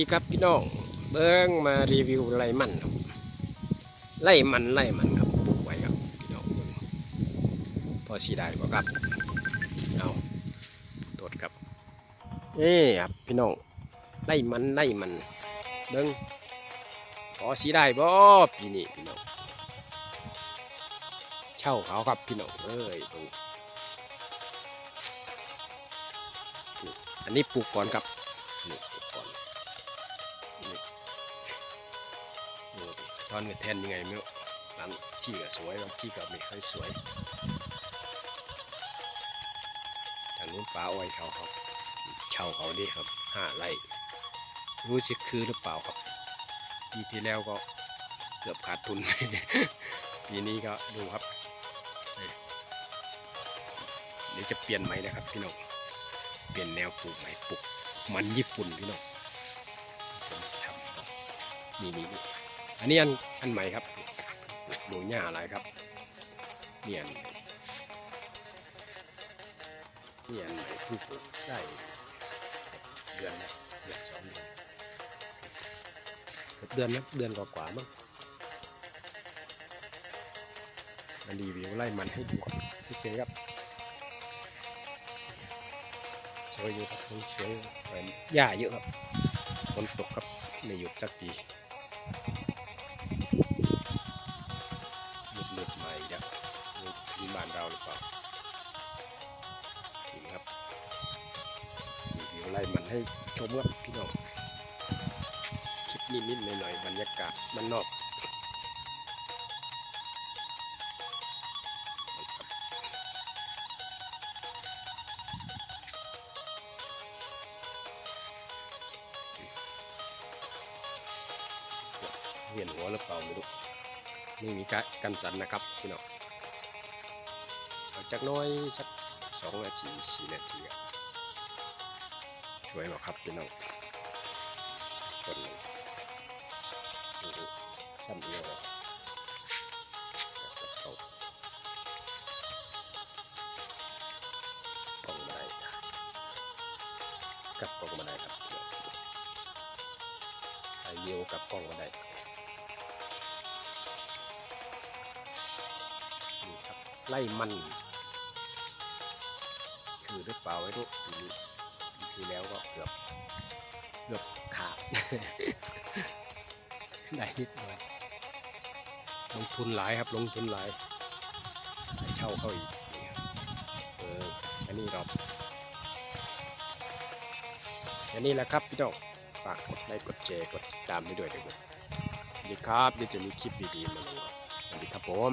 ดีครับพี่น้อง เบิ้งมารีวิวไร่มันครับไร่มันไร่มันครับปลูกไว้ครับพี่น้องเบิ่งพอสีได้บ่ครับเอาตรวจครับนี่ครับพี่น้องไร่มันไร่มันเบิ้งพอสีได้บ่ปีนี้พี่น้องเช่าเขาครับพี่น้องเอ้ยเบิ่งอันนี้ปลูกก่อนครับนี่ปลูกก่อน ดูดิตอนกับแทนยังไงไม่รู้บางที่ก็สวยบางที่ก็ไม่ค่อยสวยทางนู้นป่าอ้อยเขาครับเช่าเขาดิครับห้าไร่รู้สึกคือหรือเปล่าครับปีที่แล้วก็เกือบขาดทุนปีนี้ก็ดูครับเดี๋ยวจะเปลี่ยนใหมนะครับพี่น้องเปลี่ยนแนวปลูกใหม่ปลูกมันญี่ปุ่นพี่น้อง ผมจะทำนี่นี่อันนี้อันอันใหม่ครับดูหญ้าอะไรครับนี่อันนี่อันใหม่เพิ่งปลูกได้เดือนนะเดือนสองเดือนเดือนนะเดือนกว่าๆมั้งมารีวิวไล่มันให้ดูพี่เจครับสวยอยู่ครับสวยหญ้าเยอะครับ นตกครับไม่หยุดสักทีหยุดหลุดใหม่เนี่ยมีบ้านเราหรือเปล่านี่ครับเดี๋ยวไล่มันให้ชมครับพี่น้องคลิปนิดๆหน่อยๆบรรยากาศมันนอก เวียนหัวหรือเปล่าไม่รู้ไม่มีกกันสันนะครับพี่น้องเอากน้อยสักสองนาทีสี่นาทีช่วยบอกครับพี่น้องคนหนึ่งซ้ำเดียวเลยเอากล่องมาได้กับกล่องมาได้ครับไอเดียวกับกล่องมาได้ ไล่มัน คือหรือเปล่าไม่รู้ปีนี้ปีที่แล้วก็เกือบเกือบขาดได้นิดหน่อยลงทุนหลายครับลงทุนหลายให้เช่าเขาอีกนี่ครับเอออันนี้เราอันนี้แหละครับพี่น้องฝากกดไลค์กดแชร์กดติดตามให้ด้วยนะครับสวัสดีครับเดี๋ยวจะมีคลิปดีๆมาลงครับสวัสดีครับผม